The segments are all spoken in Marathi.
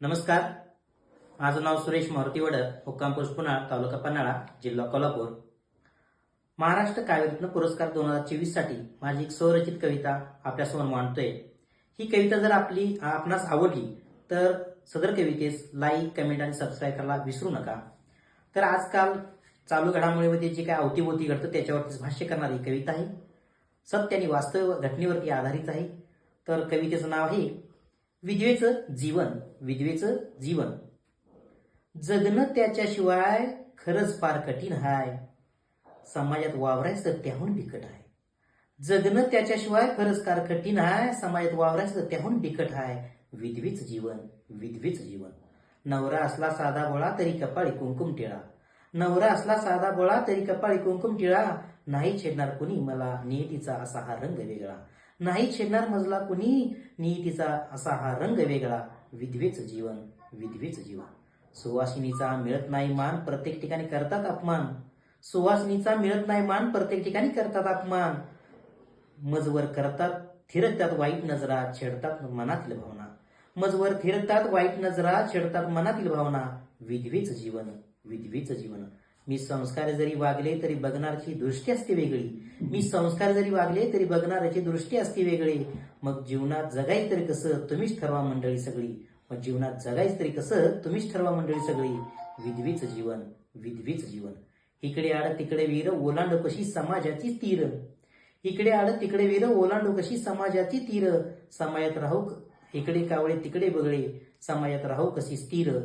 नमस्कार. माझं नाव सुरेश मारुती वडर मुक्काम पोस्ट पुनाळ तालुका पन्हाळा जिल्हा कोल्हापूर. महाराष्ट्र काव्यरत्न पुरस्कार दोन हजार चोवीससाठी माझी एक स्वरचित कविता आपल्यासमोर मांडतोय. ही कविता जर आपली आपणास आवडली तर सदर कवितेस लाईक कमेंट आणि सबस्क्राईब करायला विसरू नका. तर आजकाल चालू घडामोडीमध्ये जे काय अवतीभोवती घडतं त्याच्यावरतीच भाष्य करणारी कविता आहे. सत्य आणि वास्तव घटनेवरती आधारित आहे. तर कवितेचं नाव आहे विधवेचं जीवन विधवेचं जीवन. जगणं त्याच्याशिवाय खरंच फार कठीण हाय. समाजात वावरायचं त्याहून बिकट आहे जगणं त्याच्याशिवाय खरंच फार कठीण हाय. समाजात वावरायचं त्याहून बिकट हाय. विधवीच जीवन विधवीच जीवन. नवरा असला साधा बोळा तरी कपाळी कुंकुम टिळा. नवरा असला साधा बोळा तरी कपाळी कुंकुम टिळा. नाही छेडणार कुणी मला नियतीचा असा हा रंग वेगळा. नाही छेडणार मजला कुणी? नियतीचा असा हा रंग वेगळा. विधवेच जीवन विधवेच जीवन. सुवासिनीचा मिळत नाही मान प्रत्येक ठिकाणी करतात अपमान. सुवासिनीचा मिळत नाही मान प्रत्येक ठिकाणी करतात अपमान. मजवर करतात थिरकतात वाईट नजरा छेडतात मनातील भावना. मजवर थिरकतात वाईट नजरा छेडतात मनातील भावना. विधवेच जीवन विधवेच जीवन. मी संस्कार जरी वागले तरी बघणारची दृष्टी असते वेगळी. मी संस्कार जरी वागले तरी बघणाऱ्याची दृष्टी असते वेगळी. मग जीवनात जगायच तरी कसं तुम्हीच ठरवा मंडळी सगळी. मग जीवनात जगायच तरी कसं तुम्हीच ठरवा मंडळी सगळी. विधवीच जीवन विधवीच जीवन. इकडे आड तिकडे वीर ओलांड कशी समाजाची तीर. इकडे आड तिकडे वीर ओलांडू कशी समाजाची तीर. समायात राहू इकडे कावळे तिकडे बगळे. समाजात राहू कशी स्थिर.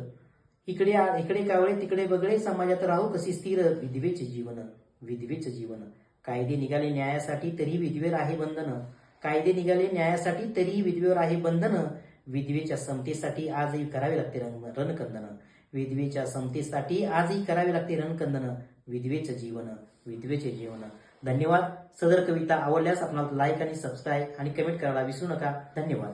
इकडे इकडे कावळे तिकडे बगळे समाजात राहू कशी स्थिर? विधवेचे जीवन विधवेचे जीवन. कायदे निघाले न्यायासाठी तरी विधवेर आहे बंधन. कायदे निघाले न्यायासाठी तरी विधवेवर आहे बंधन. विधवेच्या समतेसाठी आजही करावे लागते रण- रणकंदन. विधवेच्या समतेसाठी आजही करावे लागते रणकंदन. विधवेचे जीवन विधवेचे जीवन. धन्यवाद. सदर कविता आवडल्यास आपणाला लाईक आणि सबस्क्राईब आणि कमेंट करायला विसरू नका. धन्यवाद.